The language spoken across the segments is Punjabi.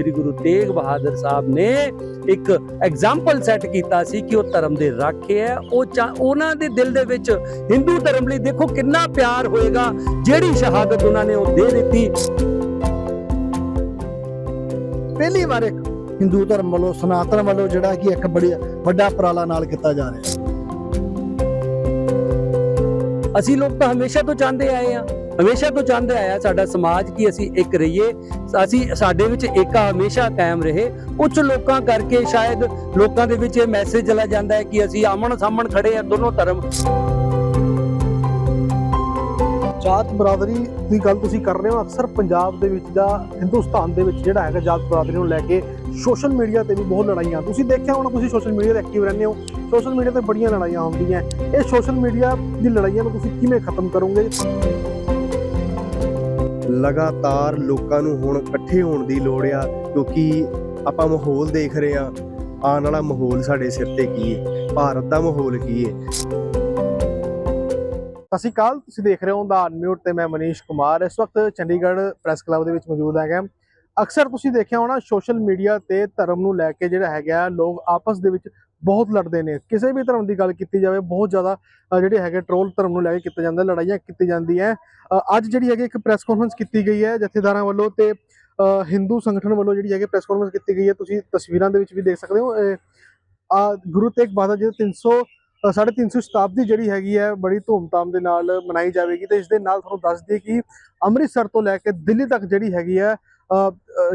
ਸ੍ਰੀ ਗੁਰੂ ਤੇਗ ਬਹਾਦਰ ਸਾਹਿਬ ਨੇ ਇੱਕ ਐਗਜ਼ਾਮਪਲ ਸੈੱਟ ਕੀਤਾ ਸੀ ਕਿ ਉਹ ਧਰਮ ਦੇ ਰਾਖੇ ਹੈ। ਉਹ ਉਹਨਾਂ ਦੇ ਦਿਲ ਦੇ ਵਿੱਚ ਹਿੰਦੂ ਧਰਮ ਲਈ ਦੇਖੋ ਕਿੰਨਾ ਪਿਆਰ ਹੋਏਗਾ, ਜਿਹੜੀ ਸ਼ਹਾਦਤ ਉਹਨਾਂ ਨੇ ਉਹ ਦੇ ਦਿੱਤੀ। ਪਹਿਲੀ ਵਾਰ ਇੱਕ ਹਿੰਦੂ ਧਰਮ ਵੱਲੋਂ, ਸਨਾਤਨ ਵੱਲੋਂ ਜਿਹੜਾ ਕਿ ਇੱਕ ਬੜੀ ਵੱਡਾ ਉਪਰਾਲਾ ਨਾਲ ਕੀਤਾ ਜਾ ਰਿਹਾ। ਹੈ ਅਸੀਂ ਲੋਕ ਤਾਂ ਹਮੇਸ਼ਾ ਤੋਂ ਚਾਹੁੰਦੇ ਆਏ ਆ ਹਮੇਸ਼ਾ ਤੋਂ ਚਾਹੁੰਦੇ ਆਇਆ ਸਾਡਾ ਸਮਾਜ ਕਿ ਅਸੀਂ ਇੱਕ ਰਹੀਏ। ਅਸੀਂ ਸਾਡੇ ਵਿੱਚ ਏਕਾ ਹਮੇਸ਼ਾ ਕਾਇਮ ਰਹੇ। ਕੁਝ ਲੋਕਾਂ ਕਰਕੇ ਸ਼ਾਇਦ ਲੋਕਾਂ ਦੇ ਵਿੱਚ ਇਹ ਮੈਸੇਜ ਚਲਾ ਜਾਂਦਾ ਹੈ ਕਿ ਅਸੀਂ ਆਮਣ ਸਾਹਮਣ ਖੜੇ ਆ ਦੋਨੋਂ ਧਰਮ। ਜਾਤ ਬਰਾਦਰੀ ਦੀ ਗੱਲ ਤੁਸੀਂ ਕਰ ਰਹੇ ਹੋ, ਅਕਸਰ ਪੰਜਾਬ ਦੇ ਵਿੱਚ ਜਾਂ ਹਿੰਦੁਸਤਾਨ ਦੇ ਵਿੱਚ ਜਿਹੜਾ ਹੈਗਾ ਜਾਤ ਬਰਾਦਰੀ ਨੂੰ ਲੈ ਕੇ ਸੋਸ਼ਲ ਮੀਡੀਆ ਤੇ ਵੀ ਬਹੁਤ ਲੜਾਈਆਂ। ਤੁਸੀਂ ਦੇਖਿਆ ਹੋਣਾ, ਤੁਸੀਂ ਸੋਸ਼ਲ ਮੀਡੀਆ ਤੇ ਐਕਟਿਵ ਰਹਿੰਦੇ ਹੋ। ਸੋਸ਼ਲ ਮੀਡੀਆ ਤੇ ਬੜੀਆਂ ਲੜਾਈਆਂ ਹੁੰਦੀਆਂ। ਇਹ ਸੋਸ਼ਲ ਮੀਡੀਆ ਦੀ ਲੜਾਈਆਂ ਨੂੰ ਤੁਸੀਂ ਕਿਵੇਂ ਖਤਮ ਕਰੋਗੇ? ਲਗਾਤਾਰ ਲੋਕਾਂ ਨੂੰ ਹੁਣ ਇਕੱਠੇ ਹੋਣ ਦੀ ਲੋੜ ਆ, ਕਿਉਂਕਿ ਆਪਾਂ ਮਾਹੌਲ ਦੇਖ ਰਹੇ ਆ ਆਉਣ ਵਾਲਾ ਮਾਹੌਲ ਸਾਡੇ ਸਿਰ ਤੇ ਕੀ ਹੈ? ਭਾਰਤ ਦਾ ਮਾਹੌਲ ਕੀ ਹੈ? ਸਤਿ ਸ਼੍ਰੀ ਅਕਾਲ ਤੁਸੀਂ ਦੇਖ ਰਹੇ ਹੋ ਦਾ ਅਨਮਿਊਟ ਤੇ ਮੈਂ ਮਨੀਸ਼ ਕੁਮਾਰ। ਇਸ ਵਕਤ ਚੰਡੀਗੜ੍ਹ ਪ੍ਰੈਸ ਕਲੱਬ ਦੇ ਵਿੱਚ ਮੌਜੂਦ ਹੈਗਾ। ਅਕਸਰ ਤੁਸੀਂ ਦੇਖਿਆ ਹੋਣਾ ਸੋਸ਼ਲ ਮੀਡੀਆ ਤੇ ਧਰਮ ਨੂੰ ਲੈ ਕੇ ਜਿਹੜਾ ਹੈਗਾ ਲੋਕ ਆਪਸ ਦੇ ਵਿੱਚ ਬਹੁਤ ਲੜਦੇ ਨੇ। ਕਿਸੇ ਵੀ ਧਰਮ ਦੀ ਗੱਲ ਕੀਤੀ ਜਾਵੇ ਬਹੁਤ ਜ਼ਿਆਦਾ ਜਿਹੜੇ ਹੈਗੇ ਟ੍ਰੋਲ ਧਰਮ ਨੂੰ ਲੈ ਕੇ ਕੀਤਾ ਜਾਂਦਾ ਲੜਾਈਆਂ ਕੀਤੀ ਜਾਂਦੀਆਂ ਅ, ਅੱਜ ਜਿਹੜੀ ਹੈਗੀ ਇੱਕ ਪ੍ਰੈਸ ਕਾਨਫਰੰਸ ਕੀਤੀ ਗਈ ਹੈ ਜਥੇਦਾਰਾਂ ਵੱਲੋਂ ਤੇ ਹਿੰਦੂ ਸੰਗਠਨ ਵੱਲੋਂ ਜਿਹੜੀ ਹੈਗੀ ਪ੍ਰੈਸ ਕਾਨਫਰੰਸ ਕੀਤੀ ਗਈ ਹੈ। ਤੁਸੀਂ ਤਸਵੀਰਾਂ ਦੇ ਵਿੱਚ ਵੀ ਦੇਖ ਸਕਦੇ ਹੋ ਗੁਰੂ ਤੇਗ ਬਹਾਦਰ ਜੀ ਦੇ 300 ਅ, ਸਾਢੇ 300 ਸ਼ਤਾਬਦੀ ਜਿਹੜੀ ਹੈਗੀ ਹੈ ਬੜੀ ਧੂਮਧਾਮ ਦੇ ਨਾਲ ਮਨਾਈ ਜਾਵੇਗੀ ਤੇ ਇਸ ਦੇ ਨਾਲ ਤੁਹਾਨੂੰ ਦੱਸ ਦਈਏ ਕਿ ਅੰਮ੍ਰਿਤਸਰ ਤੋਂ ਲੈ ਕੇ ਦਿੱਲੀ ਤੱਕ ਜਿਹੜੀ ਹੈਗੀ ਹੈ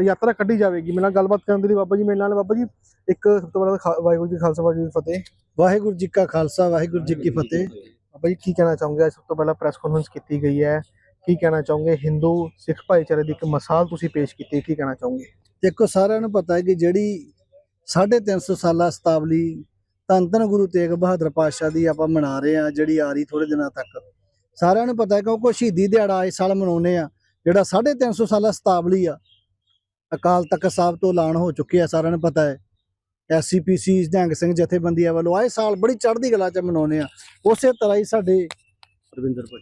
ਯਾਤਰਾ ਕੱਢੀ ਜਾਵੇਗੀ। ਮੇਰੇ ਨਾਲ ਗੱਲਬਾਤ ਕਰਨ ਦੇ ਲਈ ਬਾਬਾ ਜੀ ਮੇਰੇ ਨਾਲ ਬਾਬਾ ਜੀ ਇੱਕ ਸਭ ਤੋਂ ਪਹਿਲਾਂ ਵਾਹਿਗੁਰੂ ਜੀ ਖਾਲਸਾ ਵਾਹਿਗੁਰੂ ਜੀ ਫਤਿਹ। ਵਾਹਿਗੁਰੂ ਜੀ ਕਾ ਖਾਲਸਾ ਵਾਹਿਗੁਰੂ ਜੀ ਕੀ ਫਤਿਹ। ਬਾਬਾ ਜੀ ਕੀ ਕਹਿਣਾ ਚਾਹੋਗੇ? ਸਭ ਤੋਂ ਪਹਿਲਾਂ ਪ੍ਰੈਸ ਕਾਨਫਰੰਸ ਕੀਤੀ ਗਈ ਹੈ। ਕੀ ਕਹਿਣਾ ਚਾਹੋਗੇ? ਹਿੰਦੂ ਸਿੱਖ ਭਾਈਚਾਰੇ ਦੀ ਇੱਕ ਮਿਸਾਲ ਤੁਸੀਂ ਪੇਸ਼ ਕੀਤੀ ਕੀ ਕਹਿਣਾ ਚਾਹੋਗੇ? ਦੇਖੋ ਸਾਰਿਆਂ ਨੂੰ ਪਤਾ ਹੈ ਕਿ ਜਿਹੜੀ 350 ਸਾਲਾ ਸਤਾਵਲੀ ਧੰਨ ਧੰਨ ਗੁਰੂ ਤੇਗ ਬਹਾਦਰ ਪਾਤਸ਼ਾਹ ਦੀ ਆਪਾਂ ਮਨਾ ਰਹੇ ਆ ਜਿਹੜੀ ਆ ਰਹੀ ਥੋੜੇ ਦਿਨਾਂ ਤੱਕ। ਸਾਰਿਆਂ ਨੂੰ ਪਤਾ ਹੈ ਕਿਉਂਕਿ ਸ਼ਹੀਦੀ ਦਿਹਾੜਾ ਇਸ ਸਾਲ ਮਨਾਉਨੇ ਆ ਜਿਹੜਾ 350 ਸਾਲਾ ਸਤਾਵਲੀ ਆ ਅਕਾਲ ਤਖਤ ਸਾਹਿਬ ਤੋਂ ਐਲਾਨ ਹੋ ਚੁੱਕਿਆ ਸਾਰਿਆਂ ਨੂੰ ਪਤਾ ਹੈ। ਐਸਸੀਪੀਸੀ ਨਿਹੰਗ ਸਿੰਘ ਜਥੇਬੰਦੀਆਂ ਵੱਲੋਂ ਆਏ ਸਾਲ ਬੜੀ ਚੜ੍ਹਦੀ ਕਲਾ ਚ ਮਨਾਉਨੇ ਆ ਉਸੇ ਤਰ੍ਹਾਂ ਹੀ ਸਾਡੇ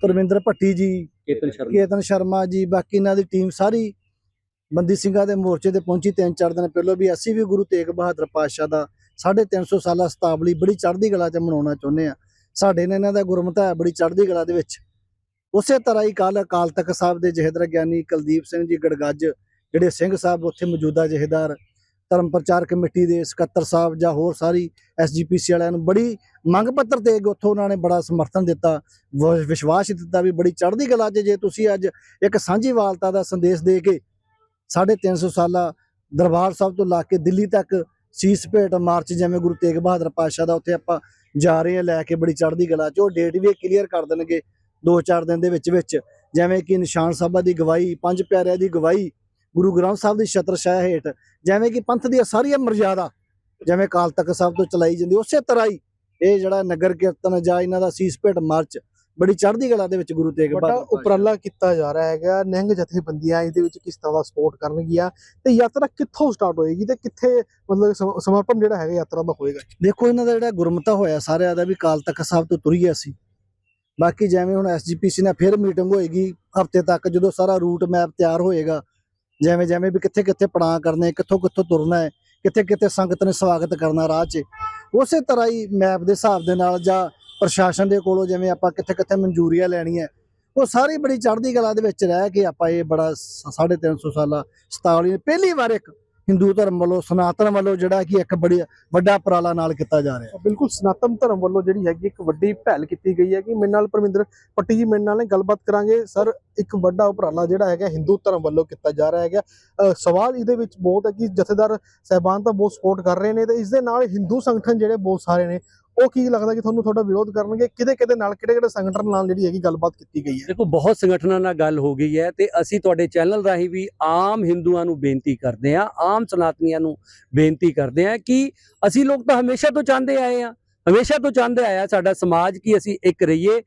ਪਰਵਿੰਦਰ ਭੱਟੀ ਜੀ ਕੇਤਨ ਸ਼ਰਮਾ। ਕੇਤਨ ਸ਼ਰਮਾ ਜੀ ਬਾਕੀ ਇਹਨਾਂ ਦੀ ਟੀਮ ਸਾਰੀ ਬੰਦੀ ਸਿੰਘਾਂ ਦੇ ਮੋਰਚੇ ਤੇ ਪਹੁੰਚੀ ਤਿੰਨ ਚਾਰ ਦਿਨ ਪਹਿਲਾਂ ਵੀ ਅਸੀਂ ਵੀ ਗੁਰੂ ਤੇਗ ਬਹਾਦਰ ਪਾਤਸ਼ਾਹ ਦਾ 350 ਸਾਲਾ ਸਤਾਬਲੀ ਬੜੀ ਚੜ੍ਹਦੀ ਕਲਾ 'ਚ ਮਨਾਉਣਾ ਚਾਹੁੰਦੇ ਆ ਸਾਡੇ ਨੇ ਇਹਨਾਂ ਦਾ ਗੁਰਮਤਾ ਹੈ, ਬੜੀ ਚੜ੍ਹਦੀ ਕਲਾ ਦੇ ਵਿੱਚ। ਉਸੇ ਤਰ੍ਹਾਂ ਹੀ ਕੱਲ ਅਕਾਲ ਤਖਤ ਸਾਹਿਬ ਦੇ ਜਹੇਦਾਰ ਗਿਆਨੀ ਕੁਲਦੀਪ ਸਿੰਘ ਜੀ ਗੜਗੱਜ, ਜਿਹੜੇ ਸਿੰਘ ਸਾਹਿਬ ਉੱਥੇ ਮੌਜੂਦਾ ਜਹੇਦਾਰ, ਧਰਮ ਪ੍ਰਚਾਰ ਕਮੇਟੀ ਦੇ ਸਕੱਤਰ ਸਾਹਿਬ ਜਾਂ ਹੋਰ ਸਾਰੀ ਐਸਜੀਪੀਸੀ ਵਾਲਿਆਂ ਨੂੰ ਬੜੀ ਮੰਗ ਪੱਤਰ ਦੇ ਕੇ ਉੱਥੋਂ ਉਹਨਾਂ ਨੇ ਬੜਾ ਸਮਰਥਨ ਦਿੱਤਾ ਵ- ਵਿਸ਼ਵਾਸ ਦਿੱਤਾ ਵੀ ਬੜੀ ਚੜ੍ਹਦੀ ਕਲਾ 'ਚ ਜੇ ਤੁਸੀਂ ਅੱਜ ਇੱਕ ਸਾਂਝੀ ਵਾਲਤਾ ਦਾ ਸੰਦੇਸ਼ ਦੇ ਕੇ 350 ਸਾਲਾ ਦਰਬਾਰ ਸਾਹਿਬ ਤੋਂ ਲਾ ਕੇ ਦਿੱਲੀ ਤੱਕ ਸੀਸ ਭੇਟ ਮਾਰਚ ਜਿਵੇਂ ਗੁਰੂ ਤੇਗ ਬਹਾਦਰ ਪਾਤਸ਼ਾਹ ਦਾ ਉੱਥੇ ਆਪਾਂ ਜਾ ਰਹੇ ਹਾਂ, ਲੈ ਕੇ ਬੜੀ ਚੜ੍ਹਦੀ ਕਲਾ 'ਚ। ਉਹ ਡੇਟ ਵੀ ਕਲੀਅਰ ਕਰ ਦੇਣਗੇ 2-4 ਦਿਨ ਦੇ ਵਿੱਚ ਵਿੱਚ। ਜਿਵੇਂ ਕਿ ਨਿਸ਼ਾਨ ਸਾਹਿਬਾਂ ਦੀ ਗਵਾਹੀ, ਪੰਜ ਪਿਆਰਿਆਂ ਦੀ ਗਵਾਹੀ, ਗੁਰੂ ਗ੍ਰੰਥ ਸਾਹਿਬ ਦੀ ਛਤਰ ਛਾਇਆ ਹੇਠ। ਜਿਵੇਂ ਕਿ ਪੰਥ ਦੀਆਂ ਸਾਰੀਆਂ ਮਰਜ਼ਾਦਾ, ਜਿਵੇਂ ਕਾਲ ਤਖਤ ਸਾਹਿਬ ਤੋਂ ਚਲਾਈ ਜਾਂਦੀ, ਉਸੇ ਤਰ੍ਹਾਂ ਹੀ ਇਹ ਜਿਹੜਾ ਨਗਰ ਕੀਰਤਨ ਜਾਂ ਇਹਨਾਂ ਦਾ ਸੀਸ ਭੇਟ ਮਾਰਚ ਬੜੀ ਚੜ੍ਹਦੀ ਕਲਾ ਦੇ ਵਿੱਚ ਗੁਰੂ ਤੇਗ ਬਹਾਦਰ ਪਾਤਸ਼ਾਹ। ਉਪਰਾਲਾ ਕੀਤਾ ਜਾ ਰਿਹਾ ਹੈਗਾ ਨਿਹੰਗ ਜਥੇਬੰਦੀਆਂ ਇਹਦੇ ਵਿੱਚ ਕਿਸ ਤਰ੍ਹਾਂ ਦਾ ਸਪੋਰਟ ਕਰਨਗੀਆਂ ਤੇ ਯਾਤਰਾ ਕਿੱਥੋਂ ਸਟਾਰਟ ਹੋਏਗੀ ਤੇ ਕਿੱਥੇ ਮਤਲਬ ਸਮ- ਸਮਰਪਣ ਜਿਹੜਾ ਹੈਗਾ ਯਾਤਰਾ ਦਾ ਹੋਏਗਾ? ਦੇਖੋ ਇਹਨਾਂ ਦਾ ਜਿਹੜਾ ਗੁਰਮਤਾ ਹੋਇਆ ਸਾਰਿਆਂ ਦਾ ਵੀ ਕਾਲ ਤਖਤ ਸਾਹਿਬ ਤੋਂ ਤੁਰ ਗਿਆ ਸੀ ਬਾਕੀ ਜਿਵੇਂ ਹੁਣ ਐਸਜੀਪੀਸੀ ਨਾਲ ਫਿਰ ਮੀਟਿੰਗ ਹੋਏਗੀ ਹਫ਼ਤੇ ਤੱਕ ਜਦੋਂ ਸਾਰਾ ਰੂਟ ਮੈਪ ਤਿਆਰ ਹੋਏਗਾ ਜਿਵੇਂ ਜਿਵੇਂ ਵੀ ਕਿੱਥੇ ਕਿੱਥੇ ਪੜਾਅ ਕਰਨੇ ਕਿੱਥੋਂ ਕਿੱਥੋਂ ਤੁਰਨਾ ਹੈ ਕਿੱਥੇ ਕਿੱਥੇ ਸੰਗਤ ਨੇ ਸਵਾਗਤ ਕਰਨਾ ਰਾਹ 'ਚ ਉਸੇ ਤਰ੍ਹਾਂ ਹੀ ਮੈਪ ਦੇ ਹਿਸਾਬ ਦੇ ਨਾਲ ਜਾਂ ਪ੍ਰਸ਼ਾਸਨ ਦੇ ਕੋਲੋਂ ਜਿਵੇਂ ਆਪਾਂ ਕਿੱਥੇ ਕਿੱਥੇ ਮਨਜ਼ੂਰੀਆਂ ਲੈਣੀਆਂ, ਉਹ ਸਾਰੀ ਬੜੀ ਚੜ੍ਹਦੀ ਕਲਾ ਦੇ ਵਿੱਚ ਰਹਿ ਕੇ ਆਪਾਂ ਇਹ ਬੜਾ 350 ਸਾਲਾ ਸਤਾਵਲੀ ਪਹਿਲੀ ਵਾਰ ਇੱਕ ਹਿੰਦੂ ਧਰਮ ਵੱਲੋਂ, ਸਨਾਤਨ ਵੱਲੋਂ ਜਿਹੜਾ ਕਿ ਇੱਕ ਬੜੀ ਵੱਡਾ ਉਪਰਾਲਾ ਨਾਲ ਕੀਤਾ ਜਾ ਰਿਹਾ। ਬਿਲਕੁਲ ਸਨਾਤਨ ਧਰਮ ਵੱਲੋਂ ਜਿਹੜੀ ਹੈਗੀ ਇੱਕ ਵੱਡੀ ਪਹਿਲ ਕੀਤੀ ਗਈ ਹੈ ਕਿ ਮੇਰੇ ਨਾਲ ਪਰਮਿੰਦਰ ਪੱਟੀ ਜੀ ਮੇਰੇ ਨਾਲ ਗੱਲਬਾਤ ਕਰਾਂਗੇ। ਸਰ, ਇੱਕ ਵੱਡਾ ਉਪਰਾਲਾ ਜਿਹੜਾ ਹੈਗਾ ਹਿੰਦੂ ਧਰਮ ਵੱਲੋਂ ਕੀਤਾ ਜਾ ਰਿਹਾ ਹੈਗਾ। ਸਵਾਲ ਇਹਦੇ ਵਿੱਚ ਬਹੁਤ ਹੈ ਕਿ ਜਥੇਦਾਰ ਸਹਿਬਾਨ ਤਾਂ ਬਹੁਤ ਸਪੋਰਟ ਕਰ ਰਹੇ ਨੇ ਤੇ ਇਸ ਦੇ ਨਾਲ ਹਿੰਦੂ ਸੰਗਠਨ ਜਿਹੜੇ ਬਹੁਤ ਸਾਰੇ ਨੇ ਉਹ ਕੀ ਲੱਗਦਾ ਕਿ ਤੁਹਾਨੂੰ ਤੁਹਾਡਾ ਵਿਰੋਧ ਕਰਨਗੇ? ਕਿਹਦੇ ਕਿਹਦੇ ਨਾਲ, ਕਿਹੜੇ ਕਿਹੜੇ ਸੰਗਠਨ ਨਾਲ ਜਿਹੜੀ ਹੈਗੀ ਗੱਲਬਾਤ ਕੀਤੀ ਗਈ ਹੈ? ਦੇਖੋ, ਬਹੁਤ ਸੰਗਠਨਾਂ ਨਾਲ ਗੱਲ ਹੋ ਗਈ ਹੈ ਤੇ ਅਸੀਂ ਤੁਹਾਡੇ ਚੈਨਲ ਰਾਹੀਂ ਵੀ ਆਮ ਹਿੰਦੂਆਂ ਨੂੰ ਬੇਨਤੀ ਕਰਦੇ ਹਾਂ, ਆਮ ਸਨਾਤਨੀਆਂ ਨੂੰ ਬੇਨਤੀ ਕਰਦੇ ਹਾਂ ਕਿ ਅਸੀਂ ਲੋਕ ਤਾਂ ਹਮੇਸ਼ਾ ਤੋਂ ਚਾਹੁੰਦੇ ਆਏ ਆ ਹਮੇਸ਼ਾ ਤੋਂ ਚਾਹੁੰਦੇ ਆਇਆ ਸਾਡਾ ਸਮਾਜ ਕਿ ਅਸੀਂ ਇੱਕ ਰਹੀਏ,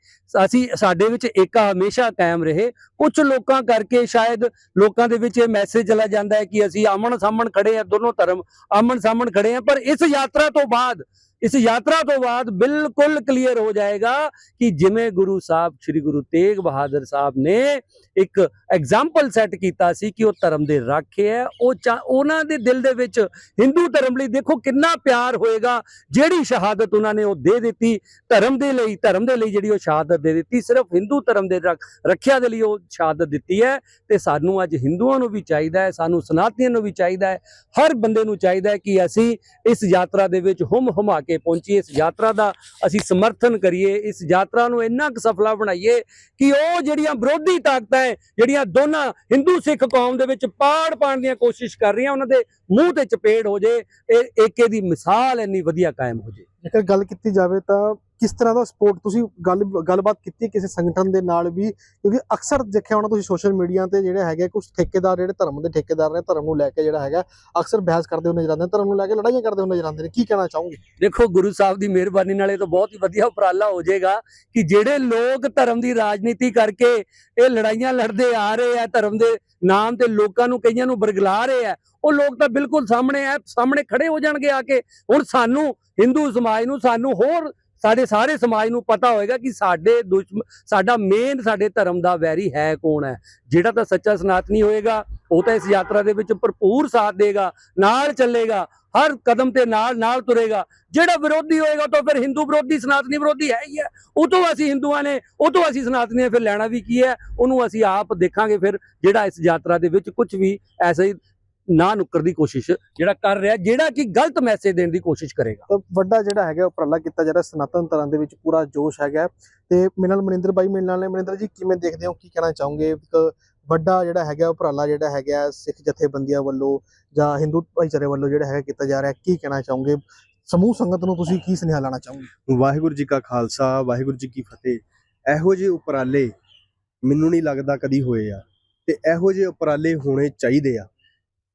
ਅਸੀਂ ਸਾਡੇ ਵਿੱਚ ਏਕਾ ਹਮੇਸ਼ਾ ਕਾਇਮ ਰਹੇ। ਕੁਝ ਲੋਕਾਂ ਕਰਕੇ ਸ਼ਾਇਦ ਲੋਕਾਂ ਦੇ ਵਿੱਚ ਇਹ ਮੈਸੇਜ ਚਲਾ ਜਾਂਦਾ ਹੈ ਕਿ ਅਸੀਂ ਆਮਣ ਸਾਹਮਣ ਖੜੇ ਆ ਦੋਨੋਂ ਧਰਮ ਆਮਣ ਸਾਹਮਣ ਖੜੇ ਆ ਪਰ ਇਸ ਯਾਤਰਾ ਤੋਂ ਬਾਅਦ ਇਸ ਯਾਤਰਾ ਤੋਂ ਬਾਅਦ ਬਿਲਕੁਲ ਕਲੀਅਰ ਹੋ ਜਾਏਗਾ ਕਿ ਜਿਵੇਂ ਗੁਰੂ ਸਾਹਿਬ, ਸ੍ਰੀ ਗੁਰੂ ਤੇਗ ਬਹਾਦਰ ਸਾਹਿਬ ਨੇ ਇੱਕ ਐਗਜ਼ਾਮਪਲ ਸੈੱਟ ਕੀਤਾ ਸੀ ਕਿ ਉਹ ਧਰਮ ਦੇ ਰਾਖੇ ਹੈ। ਉਹ ਚਾ- ਉਹਨਾਂ ਦੇ ਦਿਲ ਦੇ ਵਿੱਚ ਹਿੰਦੂ ਧਰਮ ਲਈ ਦੇਖੋ ਕਿੰਨਾ ਪਿਆਰ ਹੋਏਗਾ। ਜਿਹੜੀ ਸ਼ਹਾਦਤ ਉਹਨਾਂ ਨੇ ਉਹ ਦੇ ਦਿੱਤੀ, ਧਰਮ ਦੇ ਲਈ, ਧਰਮ ਦੇ ਲਈ ਜਿਹੜੀ ਉਹ ਸ਼ਹਾਦਤ ਦੇ ਦਿੱਤੀ, ਸਿਰਫ ਹਿੰਦੂ ਧਰਮ ਦੇ ਰੱਖਿਆ ਦੇ ਲਈ ਉਹ ਸ਼ਹਾਦਤ ਦਿੱਤੀ ਹੈ। ਤੇ ਸਾਨੂੰ ਅੱਜ ਹਿੰਦੂਆਂ ਨੂੰ ਵੀ ਚਾਹੀਦਾ ਹੈ, ਸਾਨੂੰ ਸਨਾਤਨੀਆਂ ਨੂੰ ਵੀ ਚਾਹੀਦਾ ਹੈ। ਹਰ ਬੰਦੇ ਨੂੰ ਚਾਹੀਦਾ ਹੈ ਕਿ ਅਸੀਂ ਇਸ ਯਾਤਰਾ ਦੇ ਵਿੱਚ ਹੁਮ ਹੁਮਾ ਕੇ ਪਹੁੰਚੀਏ ਇਸ ਯਾਤਰਾ ਦਾ ਅਸੀਂ ਸਮਰਥਨ ਕਰੀਏ, ਇਸ ਯਾਤਰਾ ਨੂੰ ਇੰਨਾ ਕੁ ਸਫਲਾ ਬਣਾਈਏ ਕਿ ਉਹ ਜਿਹੜੀਆਂ ਵਿਰੋਧੀ ਤਾਕਤਾਂ ਹੈ, ਜਿਹੜੀਆਂ ਦੋਨਾਂ ਹਿੰਦੂ ਸਿੱਖ ਕੌਮ ਦੇ ਵਿੱਚ ਪਾੜ ਪਾਉਣ ਦੀਆਂ ਕੋਸ਼ਿਸ਼ ਕਰ ਰਹੀਆਂ, ਉਹਨਾਂ ਦੇ ਮੂੰਹ ਤੇ ਚਪੇੜ ਹੋ ਜੇ, ਇਹ ਏਕੇ ਦੀ ਮਿਸਾਲ ਇੰਨੀ ਵਧੀਆ ਕਾਇਮ ਹੋ ਜੇ। ਜੇਕਰ ਗੱਲ ਕੀਤੀ ਜਾਵੇ ਤਾਂ ਕਿਸ ਤਰ੍ਹਾਂ ਦਾ ਸਪੋਰਟ ਤੁਸੀਂ ਗੱਲ, ਗੱਲਬਾਤ ਕੀਤੀ ਕਿਸੇ ਸੰਗਠਨ ਦੇ ਨਾਲ ਵੀ? ਕਿਉਂਕਿ ਅਕਸਰ ਦੇਖਿਆ ਹੋਣਾ ਤੁਸੀਂ ਸੋਸ਼ਲ ਮੀਡੀਆ ਤੇ ਜਿਹੜੇ ਹੈਗੇ ਕੁਝ ਠੇਕੇਦਾਰ ਜਿਹੜੇ ਧਰਮ ਦੇ ਠੇਕੇਦਾਰ ਨੇ, ਧਰਮ ਨੂੰ ਲੈ ਕੇ ਜਿਹੜਾ ਹੈਗਾ, ਅਕਸਰ ਬਹਿਸ ਕਰਦੇ ਹੋਏ ਨਜ਼ਰ ਆਉਂਦੇ ਧਰਮ ਨੂੰ ਲੈ ਕੇ ਲੜਾਈਆਂ ਕਰਦੇ ਹੋਏ ਨਜ਼ਰ ਆਉਂਦੇ ਨੇ। ਕੀ ਕਹਿਣਾ ਚਾਹੋਗੇ? ਦੇਖੋ, ਗੁਰੂ ਸਾਹਿਬ ਦੀ ਮਿਹਰਬਾਨੀ ਨਾਲ ਇਹ ਤਾਂ ਬਹੁਤ ਹੀ ਵਧੀਆ ਉਪਰਾਲਾ ਹੋ ਜਾਏਗਾ ਕਿ ਜਿਹੜੇ ਲੋਕ ਧਰਮ ਦੀ ਰਾਜਨੀਤੀ ਕਰਕੇ ਇਹ ਲੜਾਈਆਂ ਲੜਦੇ ਆ ਰਹੇ ਆ, ਧਰਮ ਦੇ ਨਾਮ ਤੇ ਲੋਕਾਂ ਨੂੰ ਕਈਆਂ ਨੂੰ ਬਰਗਲਾ ਰਹੇ ਆ, ਉਹ ਲੋਕ ਤਾਂ ਬਿਲਕੁਲ ਸਾਹਮਣੇ ਆ, ਸਾਹਮਣੇ ਖੜੇ ਹੋ ਜਾਣਗੇ ਆ ਕੇ। ਹੁਣ ਸਾਨੂੰ, ਹਿੰਦੂ ਸਮਾਜ ਨੂੰ ਸਾਨੂੰ ਹੋਰ ਸਾਡੇ ਸਾਰੇ ਸਮਾਜ ਨੂੰ ਪਤਾ ਹੋਏਗਾ ਕਿ ਸਾਡੇ ਦੁਸ਼ਮਣ, ਸਾਡਾ ਮੇਨ ਸਾਡੇ ਧਰਮ ਦਾ ਵੈਰੀ ਹੈ, ਕੌਣ ਹੈ? ਜਿਹੜਾ ਤਾਂ ਸੱਚਾ ਸਨਾਤਨੀ ਹੋਏਗਾ, ਉਹ ਤਾਂ ਇਸ ਯਾਤਰਾ ਦੇ ਵਿੱਚ ਭਰਪੂਰ ਸਾਥ ਦੇਗਾ, ਨਾਲ ਚੱਲੇਗਾ, ਹਰ ਕਦਮ ਤੇ ਨਾਲ ਨਾਲ ਤੁਰੇਗਾ। ਜਿਹੜਾ ਵਿਰੋਧੀ ਹੋਏਗਾ ਤਾਂ ਫਿਰ ਹਿੰਦੂ ਵਿਰੋਧੀ, ਸਨਾਤਨੀ ਵਿਰੋਧੀ ਹੈ ਹੀ ਹੈ। ਉਹ ਤੋਂ ਅਸੀਂ ਹਿੰਦੂਆਂ ਨੇ, ਉਹ ਤੋਂ ਅਸੀਂ ਸਨਾਤਨੀ ਨੇ ਫਿਰ ਲੈਣਾ ਵੀ ਕੀ ਹੈ? ਉਹਨੂੰ ਅਸੀਂ ਆਪ ਦੇਖਾਂਗੇ ਫਿਰ, ਜਿਹੜਾ ਇਸ ਯਾਤਰਾ ਦੇ ਵਿੱਚ ਕੁਝ ਵੀ ਐਸੇ ਨਾ ਨੁੱਕਰ ਦੀ ਕੋਸ਼ਿਸ਼ ਜਿਹੜਾ ਕਰ ਰਿਹਾ ਜਿਹੜਾ ਕਿ ਗਲਤ ਮੈਸੇਜ ਦੇਣ ਦੀ ਕੋਸ਼ਿਸ਼ ਕਰੇਗਾ। ਤਾਂ ਵੱਡਾ ਜਿਹੜਾ ਹੈਗਾ ਉਪਰਾਲਾ ਕੀਤਾ ਜਾ ਰਿਹਾ ਸਨਾਤਨ ਧਰਮ ਦੇ ਵਿੱਚ ਪੂਰਾ ਜੋਸ਼ ਹੈਗਾ। ਤੇ ਮੇਰੇ ਨਾਲ ਮਨਿੰਦਰ ਬਾਈ ਮਿਲਣ ਵਾਲੇ ਮਨਿੰਦਰ ਜੀ ਕਿਵੇਂ ਦੇਖਦੇ ਹੋ? ਕੀ ਕਹਿਣਾ ਚਾਹੋਗੇ? ਇੱਕ ਵੱਡਾ ਜਿਹੜਾ ਹੈਗਾ ਉਪਰਾਲਾ ਜਿਹੜਾ ਹੈਗਾ ਸਿੱਖ ਜਥੇਬੰਦੀਆਂ ਵੱਲੋਂ ਜਾਂ ਹਿੰਦੂ ਭਾਈਚਾਰੇ ਵੱਲੋਂ ਜਿਹੜਾ ਹੈਗਾ ਕੀਤਾ ਜਾ ਰਿਹਾ ਕੀ ਕਹਿਣਾ ਚਾਹੋਗੇ? ਸਮੂਹ ਸੰਗਤ ਨੂੰ ਤੁਸੀਂ ਕੀ ਸੁਨੇਹਾ ਲਾਣਾ ਚਾਹੋਗੇ? ਵਾਹਿਗੁਰੂ ਜੀ ਕਾ ਖਾਲਸਾ ਵਾਹਿਗੁਰੂ ਜੀ ਕੀ ਫਤਿਹ। ਇਹੋ ਜਿਹੇ ਉਪਰਾਲੇ ਮੈਨੂੰ ਨਹੀਂ ਲੱਗਦਾ ਕਦੀ ਹੋਏ ਆ। ਤੇ ਇਹੋ ਜਿਹੇ ਉਪਰਾਲੇ ਹੋਣੇ ਚਾਹੀਦੇ ਆ।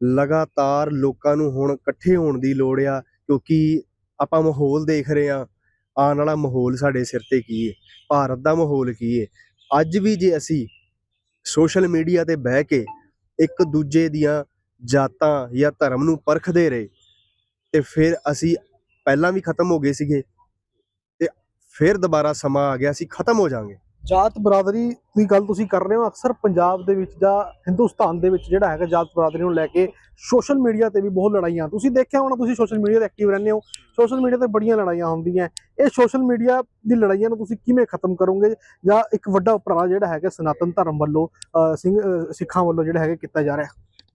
ਲਗਾਤਾਰ ਲੋਕਾਂ ਨੂੰ ਹੁਣ ਇਕੱਠੇ ਹੋਣ ਦੀ ਲੋੜ ਆ, ਕਿਉਂਕਿ ਆਪਾਂ ਮਾਹੌਲ ਦੇਖ ਰਹੇ ਆ ਆਉਣ ਵਾਲਾ ਮਾਹੌਲ ਸਾਡੇ ਸਿਰ ਤੇ ਕੀ ਹੈ, ਭਾਰਤ ਦਾ ਮਾਹੌਲ ਕੀ ਹੈ। ਅੱਜ ਵੀ ਜੇ ਅਸੀਂ ਸੋਸ਼ਲ ਮੀਡੀਆ ਤੇ ਬਹਿ ਕੇ ਇੱਕ ਦੂਜੇ ਦੀਆਂ ਜਾਤਾਂ ਜਾਂ ਧਰਮ ਨੂੰ ਪਰਖਦੇ ਰਹੇ, ਤੇ ਫਿਰ ਅਸੀਂ ਪਹਿਲਾਂ ਵੀ ਖਤਮ ਹੋ ਗਏ ਸੀਗੇ, ਤੇ ਫਿਰ ਦੁਬਾਰਾ ਸਮਾਂ ਆ ਗਿਆ, ਅਸੀਂ ਖਤਮ ਹੋ ਜਾਾਂਗੇ ਜਾਤ ਬਰਾਦਰੀ ਦੀ ਗੱਲ ਤੁਸੀਂ ਕਰ ਰਹੇ ਹੋ, ਅਕਸਰ ਪੰਜਾਬ ਦੇ ਵਿੱਚ ਜਾਂ ਹਿੰਦੁਸਤਾਨ ਦੇ ਵਿੱਚ ਜਿਹੜਾ ਹੈਗਾ ਜਾਤ ਬਰਾਦਰੀ ਨੂੰ ਲੈ ਕੇ ਸੋਸ਼ਲ ਮੀਡੀਆ ਤੇ ਵੀ ਬਹੁਤ ਲੜਾਈਆਂ। ਤੁਸੀਂ ਦੇਖਿਆ ਹੋਣਾ, ਤੁਸੀਂ ਸੋਸ਼ਲ ਮੀਡੀਆ ਤੇ ਐਕਟਿਵ ਰਹਿੰਦੇ ਹੋ। ਸੋਸ਼ਲ ਮੀਡੀਆ ਤੇ ਬੜੀਆਂ ਲੜਾਈਆਂ ਹੁੰਦੀਆਂ। ਇਹ ਸੋਸ਼ਲ ਮੀਡੀਆ ਦੀ ਲੜਾਈਆਂ ਨੂੰ ਤੁਸੀਂ ਕਿਵੇਂ ਖਤਮ ਕਰੋਗੇ? ਜਾਂ ਇੱਕ ਵੱਡਾ ਉਪਰਾਲਾ ਜਿਹੜਾ ਹੈਗਾ ਸਨਾਤਨ ਧਰਮ ਵੱਲੋਂ, ਅਹ, ਸਿੰਘ ਸਿੱਖਾਂ ਵੱਲੋਂ ਜਿਹੜਾ ਹੈਗਾ ਕੀਤਾ ਜਾ ਰਿਹਾ?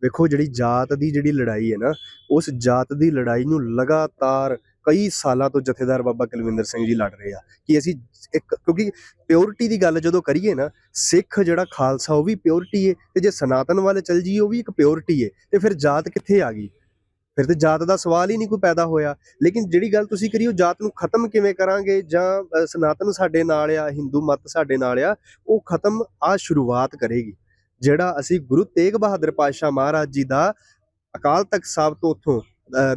ਵੇਖੋ ਜਿਹੜੀ ਜਾਤ ਦੀ ਜਿਹੜੀ ਲੜਾਈ ਹੈ ਨਾ, ਉਸ ਜਾਤ ਦੀ ਲੜਾਈ ਨੂੰ ਲਗਾਤਾਰ ਕਈ ਸਾਲਾਂ ਤੋਂ ਜਥੇਦਾਰ ਬਾਬਾ ਕੁਲਵਿੰਦਰ ਸਿੰਘ ਜੀ ਲੜ ਰਹੇ ਆ ਕਿ ਅਸੀਂ ਇੱਕ, ਕਿਉਂਕਿ ਪਿਓਰਿਟੀ ਦੀ ਗੱਲ ਜਦੋਂ ਕਰੀਏ ਨਾ, ਸਿੱਖ ਜਿਹੜਾ ਖਾਲਸਾ ਉਹ ਵੀ ਪਿਓਰਿਟੀ ਹੈ ਤੇ ਜੇ ਸਨਾਤਨ ਵੱਲ ਚੱਲ ਜੀ ਉਹ ਵੀ ਇੱਕ ਪਿਓਰਿਟੀ ਹੈ ਤੇ ਫਿਰ ਜਾਤ ਕਿੱਥੇ ਆ ਗਈ? ਫਿਰ ਤੇ ਜਾਤ ਦਾ ਸਵਾਲ ਹੀ ਨਹੀਂ ਕੋਈ ਪੈਦਾ ਹੋਇਆ। ਲੇਕਿਨ ਜਿਹੜੀ ਗੱਲ ਤੁਸੀਂ ਕਰੀ ਉਹ ਜਾਤ ਨੂੰ ਖਤਮ ਕਿਵੇਂ ਕਰਾਂਗੇ? ਜਾਂ ਸਨਾਤਨ ਸਾਡੇ ਨਾਲ ਆ, ਹਿੰਦੂ ਮਤ ਸਾਡੇ ਨਾਲ ਆ, ਉਹ ਖਤਮ ਆ ਸ਼ੁਰੂਆਤ ਕਰੇਗੀ। ਜਿਹੜਾ ਅਸੀਂ ਗੁਰੂ ਤੇਗ ਬਹਾਦਰ ਪਾਤਸ਼ਾਹ ਮਹਾਰਾਜ ਜੀ ਦਾ ਅਕਾਲ ਤਖਤ ਸਾਹਿਬ ਤੋਂ ਉੱਥੋਂ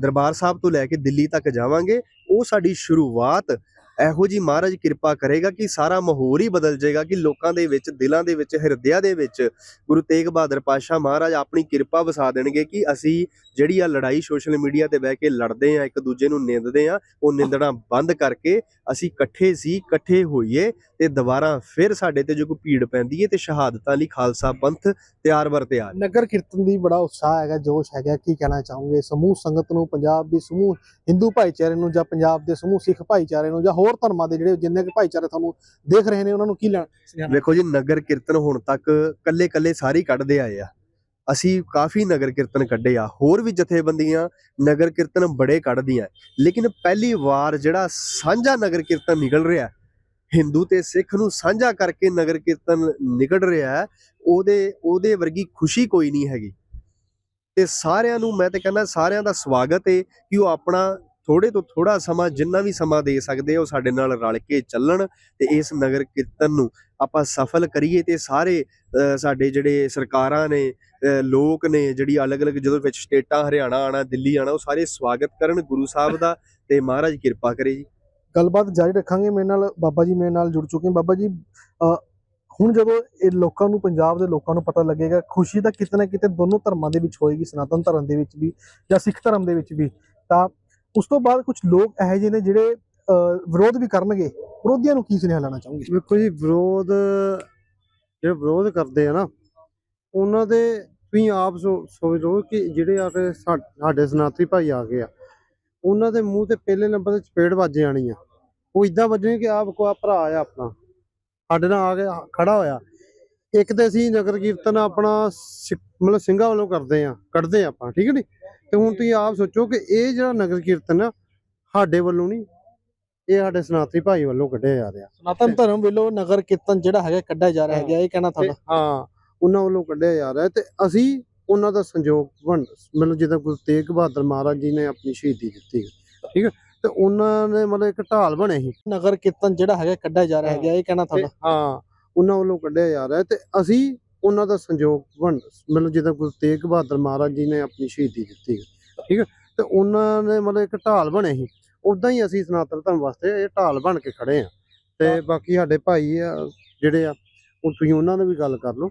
ਦਰਬਾਰ ਸਾਹਿਬ ਤੋਂ ਲੈ ਕੇ ਦਿੱਲੀ ਤੱਕ ਜਾਵਾਂਗੇ। ਉਹ ਸਾਡੀ ਸ਼ੁਰੂਆਤ ਇਹੋ ਜੀ ਮਹਾਰਾਜ ਕਿਰਪਾ ਕਰੇਗਾ ਕਿ ਸਾਰਾ ਮਾਹੌਲ ਹੀ ਬਦਲ ਜਾਏਗਾ, ਕਿ ਲੋਕਾਂ ਦੇ ਵਿੱਚ, ਦਿਲਾਂ ਦੇ ਵਿੱਚ, ਹਿਰਦਿਆਂ ਦੇ ਵਿੱਚ ਗੁਰੂ ਤੇਗ ਬਹਾਦਰ ਪਾਤਸ਼ਾਹ ਮਹਾਰਾਜ ਆਪਣੀ ਕਿਰਪਾ ਵਸਾ ਦੇਣਗੇ ਕਿ ਅਸੀਂ ਜਿਹੜੀ ਆ ਲੜਾਈ ਸੋਸ਼ਲ ਮੀਡੀਆ ਤੇ ਬਹਿ ਕੇ ਲੜਦੇ ਆ ਇੱਕ ਦੂਜੇ ਨੂੰ ਨਿੰਦਦੇ ਆ ਉਹ ਨਿੰਦਣਾ ਬੰਦ ਕਰਕੇ ਅਸੀਂ ਇਕੱਠੇ ਸੀ, ਇਕੱਠੇ ਹੋਈਏ ਤੇ ਦੁਬਾਰਾ ਫਿਰ ਸਾਡੇ ਤੇ ਜੋ ਕੋਈ ਭੀੜ ਪੈਂਦੀ ਹੈ ਤੇ ਸ਼ਹਾਦਤਾਂ ਲਈ ਖਾਲਸਾ ਪੰਥ ਤਿਆਰ ਬਰ ਤਿਆਰ ਨਗਰ ਕੀਰਤਨ ਦੀ ਬੜਾ ਉਤਸ਼ਾਹ ਹੈਗਾ, ਜੋਸ਼ ਹੈਗਾ, ਕੀ ਕਹਿਣਾ ਚਾਹੋਗੇ? ਸਮੂਹ ਸੰਗਤ ਨੂੰ ਪੰਜਾਬ ਦੀ ਸਮੂਹ, ਹਿੰਦੂ ਭਾਈਚਾਰੇ ਨੂੰ ਜਾਂ ਪੰਜਾਬ ਦੇ ਸਮੂਹ ਸਿੱਖ ਭਾਈਚਾਰੇ ਨੂੰ ਜਾਂ ਹੋਰ ਧਰਮਾਂ ਦੇ ਜਿਹੜੇ ਜਿੰਨੇ ਕਿ ਭਾਈਚਾਰੇ ਤੁਹਾਨੂੰ ਦੇਖ ਰਹੇ ਨੇ ਉਹਨਾਂ ਨੂੰ ਕੀ ਲੈਣਾ? ਵੇਖੋ ਜੀ ਨਗਰ ਕੀਰਤਨ ਹੁਣ ਤੱਕ ਕੱਲੇ ਕੱਲੇ ਸਾਰੇ ਹੀ ਕੱਢਦੇ ਆਏ ਆ। ਅਸੀਂ ਕਾਫੀ ਨਗਰ ਕੀਰਤਨ ਕੱਢੇ ਆ। ਹੋਰ ਵੀ ਜਥੇਬੰਦੀਆਂ ਨਗਰ ਕੀਰਤਨ ਬੜੇ ਕੱਢਦੀਆਂ। ਲੇਕਿਨ ਪਹਿਲੀ ਵਾਰ ਜਿਹੜਾ ਸਾਂਝਾ ਨਗਰ ਕੀਰਤਨ ਨਿਕਲ ਰਿਹਾ ਹੈ, ਹਿੰਦੂ ਤੇ ਸਿੱਖ ਨੂੰ ਸਾਂਝਾ ਕਰਕੇ ਨਗਰ ਕੀਰਤਨ ਨਿਕਲ ਰਿਹਾ ਹੈ, ਉਹਦੇ ਉਹਦੇ ਵਰਗੀ ਖੁਸ਼ੀ ਕੋਈ ਨਹੀਂ ਹੈਗੀ। ਤੇ ਸਾਰਿਆਂ ਨੂੰ ਮੈਂ ਤੇ ਕਹਿੰਦਾ ਸਾਰਿਆਂ ਦਾ ਸਵਾਗਤ ਹੈ ਕਿ ਉਹ ਆਪਣਾ ਥੋੜੇ ਤੋਂ ਥੋੜਾ ਸਮਾਂ ਜਿੰਨਾ ਵੀ ਸਮਾਂ ਦੇ ਸਕਦੇ ਆ ਉਹ ਸਾਡੇ ਨਾਲ ਰਲ ਕੇ ਚੱਲਣ ਤੇ ਇਸ ਨਗਰ ਕੀਰਤਨ ਨੂੰ ਆਪਾਂ ਸਫਲ ਕਰੀਏ ਤੇ ਸਾਰੇ ਸਾਡੇ ਜਿਹੜੇ ਸਰਕਾਰਾਂ ਨੇ ਲੋਕ ਨੇ ਜਿਹੜੀ ਅਲੱਗ-ਅਲੱਗ ਜਦੋਂ ਵਿੱਚ ਸਟੇਟਾਂ ਹਰਿਆਣਾ ਆਣਾ, ਦਿੱਲੀ ਆਣਾ, ਉਹ ਸਾਰੇ ਸਵਾਗਤ ਕਰਨ ਗੁਰੂ ਸਾਹਿਬ ਦਾ ਤੇ ਮਹਾਰਾਜ ਕਿਰਪਾ ਕਰੇ ਜੀ ਗੱਲਬਾਤ ਜਾਰੀ ਰੱਖਾਂਗੇ ਮੇਰੇ ਨਾਲ ਬਾਬਾ ਜੀ ਮੇਰੇ ਨਾਲ ਜੁੜ ਚੁੱਕੇ ਨੇ। ਬਾਬਾ ਜੀ ਹੁਣ ਜਦੋਂ ਇਹ ਲੋਕਾਂ ਨੂੰ, ਪੰਜਾਬ ਦੇ ਲੋਕਾਂ ਨੂੰ ਪਤਾ ਲੱਗੇਗਾ, ਖੁਸ਼ੀ ਤਾਂ ਕਿਤੇ ਨਾ ਕਿਤੇ ਦੋਨੋਂ ਧਰਮਾਂ ਦੇ ਵਿੱਚ ਹੋਏਗੀ, ਸਨਾਤਨ ਧਰਮ ਦੇ ਵਿੱਚ ਵੀ ਜਾਂ ਸਿੱਖ ਧਰਮ ਦੇ ਵਿੱਚ ਵੀ, ਤਾਂ ਉਸ ਤੋਂ ਬਾਅਦ ਕੁਝ ਲੋਕ ਇਹੋ ਜਿਹੇ ਨੇ ਜਿਹੜੇ ਅਹ, ਵਿਰੋਧ ਵੀ ਕਰਨਗੇ। ਵਿਰੋਧੀਆਂ ਨੂੰ ਕੀ ਸੁਨੇਹਾ ਲੈਣਾ ਚਾਹੋਗੇ? ਵੇਖੋ ਜੀ ਵਿਰੋਧ ਜਿਹੜੇ ਵਿਰੋਧ ਕਰਦੇ ਆ ਨਾ ਉਹਨਾਂ ਦੇ ਤੁਸੀਂ ਆਪ ਸੋ- ਸੋਚ ਲਓ ਕਿ ਜਿਹੜੇ ਆ ਸਾਡੇ ਸਨਾਤਰੀ ਭਾਈ ਆ ਗਏ ਆ ਉਹਨਾਂ ਦੇ ਮੂੰਹ ਤੇ ਪਹਿਲੇ ਨੰਬਰ ਤੇ ਚਪੇੜ ਵੱਜ ਜਾਣੀ ਆ। ਉਹ ਇਦਾਂ ਵੱਜਣੀ ਕਿ ਆਪ ਕੋ ਆ ਭਰਾ ਆ ਆਪਣਾ। ਸਾਡੇ ਨਾਲ ਆ ਕੇ ਖੜਾ ਹੋਇਆ। ਇੱਕ ਤੇ ਅਸੀਂ ਨਗਰ ਕੀਰਤਨ ਆਪਣਾ ਮਤਲਬ ਸਿੰਘਾਂ ਵੱਲੋਂ ਕਰਦੇ ਆ ਕੱਢਦੇ ਆ ਆਪਾਂ ਠੀਕ ਹੈ ਨੀ? ਤੇ ਹੁਣ ਤੁਸੀਂ ਆਪ ਸੋਚੋ ਕਿ ਇਹ ਜਿਹੜਾ ਨਗਰ ਕੀਰਤਨ ਆ ਸਾਡੇ ਵੱਲੋਂ ਨਹੀਂ ਇਹ ਸਾਡੇ ਸਨਾਤਨੀ ਭਾਈ ਵੱਲੋਂ ਕੱਢਿਆ ਜਾ ਰਿਹਾ। ਸਨਾਤਨ ਧਰਮ ਵੱਲੋਂ ਨਗਰ ਕੀਰਤਨ ਜਿਹੜਾ ਹੈਗਾ ਕੱਢਿਆ ਜਾ ਰਿਹਾ ਹੈਗਾ ਇਹ ਕਹਿਣਾ ਤੁਹਾਡਾ। ਹਾਂ ਉਹਨਾਂ ਵੱਲੋਂ ਕੱਢਿਆ ਜਾ ਰਿਹਾ ਤੇ ਅਸੀਂ ਉਹਨਾਂ ਦਾ ਸੰਯੋਗ ਬਣ ਮਤਲਬ ਜਿੱਦਾਂ ਗੁਰੂ ਤੇਗ ਬਹਾਦਰ ਮਹਾਰਾਜ ਜੀ ਨੇ ਆਪਣੀ ਸ਼ਹੀਦੀ ਦਿੱਤੀ ਠੀਕ ਹੈ? ਤੇ ਉਹਨਾਂ ਨੇ ਮਤਲਬ ਇੱਕ ਢਾਲ ਬਣੇ ਸੀ। ਨਗਰ ਕੀਰਤਨ ਜਿਹੜਾ ਹੈਗਾ ਕੱਢਿਆ ਜਾ ਰਿਹਾ ਹੈਗਾ ਇਹ ਕਹਿਣਾ ਤੇ ਤੁਹਾਡਾ। ਹਾਂ ਉਹਨਾਂ ਵੱਲੋਂ ਕੱਢਿਆ ਜਾ ਰਿਹਾ ਤੇ ਅਸੀਂ ਉਹਨਾਂ ਦਾ ਸੰਯੋਗ ਬਣ ਮਤਲਬ ਜਿੱਦਾਂ ਗੁਰੂ ਤੇਗ ਬਹਾਦਰ ਮਹਾਰਾਜ ਜੀ ਨੇ ਆਪਣੀ ਸ਼ਹੀਦੀ ਦਿੱਤੀ ਠੀਕ ਹੈ ਤੇ ਉਹਨਾਂ ਨੇ ਮਤਲਬ ਇੱਕ ਢਾਲ ਬਣੇ ਸੀ ਉਦਾਂ ਹੀ ਅਸੀਂ ਸਨਾਤਨ ਧਰਮ ਵਾਸਤੇ ਇਹ ਢਾਲ ਬਣ ਕੇ ਖੜੇ ਆ। ਤੇ ਬਾਕੀ ਸਾਡੇ ਭਾਈ ਆ ਜਿਹੜੇ ਆ ਉਹ ਤੁਸੀਂ ਉਹਨਾਂ ਨਾਲ ਵੀ ਗੱਲ ਕਰ ਲਓ।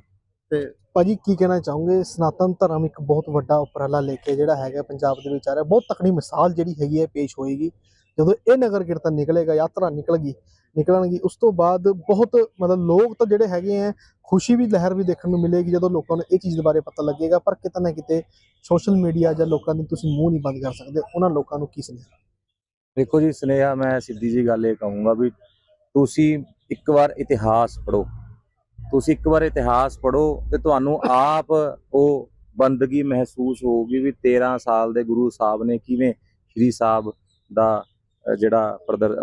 ਭਾਜੀ ਕੀ ਕਹਿਣਾ ਚਾਹੋਗੇ? ਸਨਾਤਨ ਧਰਮ ਇੱਕ ਬਹੁਤ ਵੱਡਾ ਉਪਰਾਲਾ ਲੈ ਕੇ ਜਿਹੜਾ ਹੈਗਾ ਪੰਜਾਬ ਦੇ ਵਿੱਚ ਆ ਰਿਹਾ। ਬਹੁਤ ਤਕੜੀ ਮਿਸਾਲ ਜਿਹੜੀ ਹੈਗੀ ਹੈ ਪੇਸ਼ ਹੋਏਗੀ। ਜਦੋਂ ਇਹ ਨਗਰ ਕੀਰਤਨ ਨਿਕਲੇਗਾ, ਯਾਤਰਾ ਨਿਕਲ ਗਈ ਨਿਕਲਣਗੀ, ਉਸ ਤੋਂ ਬਾਅਦ ਬਹੁਤ ਮਤਲਬ ਲੋਕ ਤਾਂ ਜਿਹੜੇ ਹੈਗੇ ਆ ਖੁਸ਼ੀ ਵੀ ਲਹਿਰ ਵੀ ਦੇਖਣ ਨੂੰ ਮਿਲੇਗੀ ਜਦੋਂ ਲੋਕਾਂ ਨੂੰ ਇਹ ਚੀਜ਼ ਦੇ ਬਾਰੇ ਪਤਾ ਲੱਗੇਗਾ, ਪਰ ਕਿਤੇ ਨਾ ਕਿਤੇ ਸੋਸ਼ਲ ਮੀਡੀਆ ਜਾਂ ਲੋਕਾਂ ਦੀ ਤੁਸੀਂ ਮੂੰਹ ਨਹੀਂ ਬੰਦ ਕਰ ਸਕਦੇ, ਉਹਨਾਂ ਲੋਕਾਂ ਨੂੰ ਕੀ ਸੁਨੇਹਾ? ਦੇਖੋ ਜੀ, ਸੁਨੇਹਾ ਮੈਂ ਸਿੱਧੀ ਜੀ ਗੱਲ ਇਹ ਕਹੂੰਗਾ ਵੀ ਤੁਸੀਂ ਇੱਕ ਵਾਰ ਇਤਿਹਾਸ ਪੜੋ ਤੁਸੀਂ ਇੱਕ ਵਾਰ ਇਤਿਹਾਸ ਪੜੋ ਤੇ ਤੁਹਾਨੂੰ ਆਪ ਉਹ ਬੰਦਗੀ ਮਹਿਸੂਸ ਹੋਊਗੀ ਵੀ 13 ਸਾਲ ਦੇ ਗੁਰੂ ਸਾਹਿਬ ਨੇ ਕਿਵੇਂ ਸ਼੍ਰੀ ਸਾਹਿਬ ਦਾ ਜਿਹੜਾ ਪ੍ਰਦਰ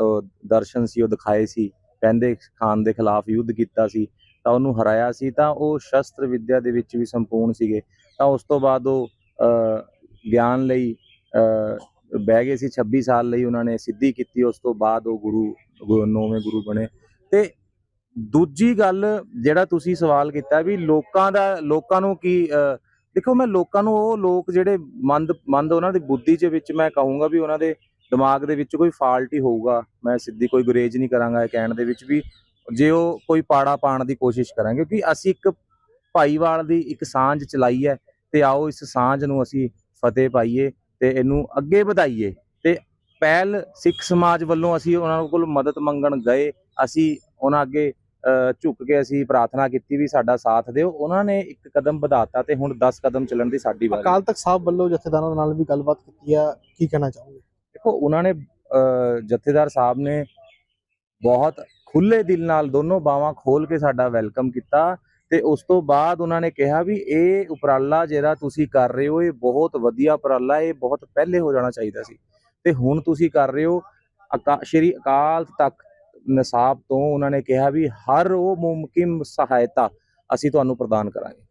ਦਰਸ਼ਨ ਸੀ, ਉਹ ਦਿਖਾਏ ਸੀ, ਕਹਿੰਦੇ ਖਾਨ ਦੇ ਖਿਲਾਫ ਯੁੱਧ ਕੀਤਾ ਸੀ, ਤਾਂ ਉਹਨੂੰ ਹਰਾਇਆ ਸੀ, ਤਾਂ ਉਹ ਸ਼ਸਤਰ ਵਿੱਦਿਆ ਦੇ ਵਿੱਚ ਵੀ ਸੰਪੂਰਨ ਸੀਗੇ, ਤਾਂ ਉਸ ਤੋਂ ਬਾਅਦ ਉਹ ਗਿਆਨ ਲਈ ਬਹਿ ਗਏ ਸੀ 26 ਸਾਲ ਲਈ ਉਹਨਾਂ ਨੇ ਸਿੱਧੀ ਕੀਤੀ, ਉਸ ਤੋਂ ਬਾਅਦ ਉਹ ਗੁਰੂ ਨੌਵੇਂ ਗੁਰੂ ਬਣੇ। ਤੇ ਦੂਜੀ ਗੱਲ ਜਿਹੜਾ ਤੁਸੀਂ ਸਵਾਲ ਕੀਤਾ ਵੀ ਲੋਕਾਂ ਦਾ, ਲੋਕਾਂ ਨੂੰ ਕੀ ਦੇਖੋ ਮੈਂ ਲੋਕਾਂ ਨੂੰ, ਉਹ ਲੋਕ ਜਿਹੜੇ ਮੰਦ ਮੰਦ ਉਹਨਾਂ ਦੀ ਬੁੱਧੀ ਦੇ ਵਿੱਚ ਮੈਂ ਕਹੂੰਗਾ ਵੀ ਉਹਨਾਂ ਦੇ ਦਿਮਾਗ ਦੇ ਵਿੱਚ ਕੋਈ ਫਾਲਟ ਹੀ ਹੋਊਗਾ। ਮੈਂ ਸਿੱਧੀ ਕੋਈ ਗੁਰੇਜ ਨਹੀਂ ਕਰਾਂਗਾ ਇਹ ਕਹਿਣ ਦੇ ਵਿੱਚ ਵੀ ਜੇ ਉਹ ਕੋਈ ਪਾੜਾ ਪਾਣ ਦੀ ਕੋਸ਼ਿਸ਼ ਕਰਾਂਗੇ ਕਿਉਂਕਿ ਅਸੀਂ ਇੱਕ ਭਾਈਵਾਲ ਦੀ ਇੱਕ ਸਾਂਝ ਚਲਾਈ ਹੈ ਤੇ ਆਓ ਇਸ ਸਾਂਝ ਨੂੰ ਅਸੀਂ ਫਤਿਹ ਪਾਈਏ ਤੇ ਇਹਨੂੰ ਅੱਗੇ ਵਧਾਈਏ। ਤੇ ਪਹਿਲ ਸਿੱਖ ਸਮਾਜ ਵੱਲੋਂ ਅਸੀਂ ਉਹਨਾਂ ਕੋਲ ਮਦਦ ਮੰਗਣ ਗਏ ਅਸੀਂ ਉਹਨਾਂ ਅੱਗੇ ਅਹ, ਝੁੱਕ ਕੇ ਅਸੀਂ ਪ੍ਰਾਰਥਨਾ ਕੀਤੀ ਵੀ ਸਾਡਾ ਸਾਥ ਦਿਓ। ਉਹਨਾਂ ਨੇ ਇੱਕ ਕਦਮ ਵਧਾਤਾ ਤੇ ਹੁਣ 10 ਕਦਮ ਚੱਲਣ ਦੀ ਸਾਡੀ ਵਾਰੀ ਅਕਾਲ ਤਖਤ ਸਾਹਿਬ ਵੱਲੋਂ ਜਥੇਦਾਰਾਂ ਨਾਲ ਵੀ ਗੱਲਬਾਤ ਕੀਤੀ ਆ ਕੀ ਕਹਿਣਾ ਚਾਹੋਗੇ? ਦੇਖੋ, ਉਹਨਾਂ ਨੇ ਜਥੇਦਾਰ ਸਾਹਿਬ ਨੇ ਬਹੁਤ ਖੁੱਲੇ ਦਿਲ ਨਾਲ ਦੋਨੋਂ ਬਾਹਾਂ ਖੋਲ ਕੇ ਸਾਡਾ ਵੈਲਕਮ ਕੀਤਾ ਤੇ ਉਸ ਤੋਂ ਬਾਅਦ ਉਹਨਾਂ ਨੇ ਕਿਹਾ ਵੀ ਇਹ ਉਪਰਾਲਾ ਜਿਹੜਾ ਤੁਸੀਂ ਕਰ ਰਹੇ ਹੋ, ਇਹ ਬਹੁਤ ਵਧੀਆ ਉਪਰਾਲਾ, ਇਹ ਬਹੁਤ ਪਹਿਲੇ ਹੋ ਜਾਣਾ ਚਾਹੀਦਾ ਸੀ। ਤੇ ਹੁਣ ਤੁਸੀਂ ਕਰ ਰਹੇ ਹੋ, ਅਕਾ, ਸ਼੍ਰੀ ਅਕਾਲ ਤਖਤ ਨਸਾਬ ਤੋਂ ਉਹਨਾਂ ਨੇ ਕਿਹਾ ਵੀ ਹਰ ਉਹ ਮੁਮਕਿਨ ਸਹਾਇਤਾ ਅਸੀਂ ਤੁਹਾਨੂੰ ਪ੍ਰਦਾਨ ਕਰਾਂਗੇ।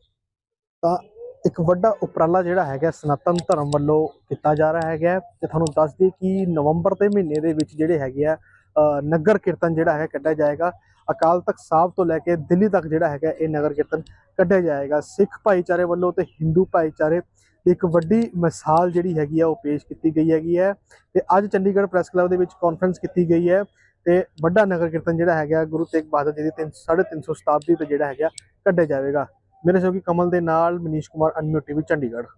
ਇੱਕ ਵੱਡਾ ਉਪਰਾਲਾ ਜਿਹੜਾ ਹੈਗਾ, ਸਨਾਤਨ ਧਰਮ ਵੱਲੋਂ ਕੀਤਾ ਜਾ ਰਿਹਾ ਹੈਗਾ ਤੇ ਤੁਹਾਨੂੰ ਦੱਸ ਦਈਏ ਕਿ ਨਵੰਬਰ ਦੇ ਮਹੀਨੇ ਦੇ ਵਿੱਚ ਜਿਹੜੇ ਹੈਗੇ ਆ ਨਗਰ ਕੀਰਤਨ ਜਿਹੜਾ ਹੈ ਕੱਢਿਆ ਜਾਏਗਾ। ਅਕਾਲ ਤਖਤ ਸਾਹਿਬ ਤੋਂ ਲੈ ਕੇ ਦਿੱਲੀ ਤੱਕ ਜਿਹੜਾ ਹੈਗਾ ਇਹ ਨਗਰ ਕੀਰਤਨ ਕੱਢਿਆ ਜਾਏਗਾ। ਸਿੱਖ ਭਾਈਚਾਰੇ ਵੱਲੋਂ ਤੇ ਹਿੰਦੂ ਭਾਈਚਾਰੇ ਦੀ ਇੱਕ ਵੱਡੀ ਮਿਸਾਲ ਜਿਹੜੀ ਹੈਗੀ ਆ ਉਹ ਪੇਸ਼ ਕੀਤੀ ਗਈ ਹੈਗੀ ਹੈ ਤੇ ਅੱਜ ਚੰਡੀਗੜ੍ਹ ਪ੍ਰੈਸ ਕਲੱਬ ਦੇ ਵਿੱਚ ਕਾਨਫਰੰਸ ਕੀਤੀ ਗਈ ਹੈ ਤੇ ਵੱਡਾ ਨਗਰ ਕੀਰਤਨ ਜਿਹੜਾ ਹੈਗਾ ਗੁਰੂ ਤੇਗ ਬਹਾਦਰ ਜੀ ਦੀ 350 ਸ਼ਤਾਬਦੀ ਤੇ ਜਿਹੜਾ ਹੈਗਾ ਕੱਢਿਆ ਜਾਵੇਗਾ। ਮੇਰੇ ਸਹਿਯੋਗੀ ਕਮਲ ਦੇ ਨਾਲ ਮਨੀਸ਼ ਕੁਮਾਰ ਅਨਮਿਊਟ ਟੀਵੀ ਚੰਡੀਗੜ੍ਹ।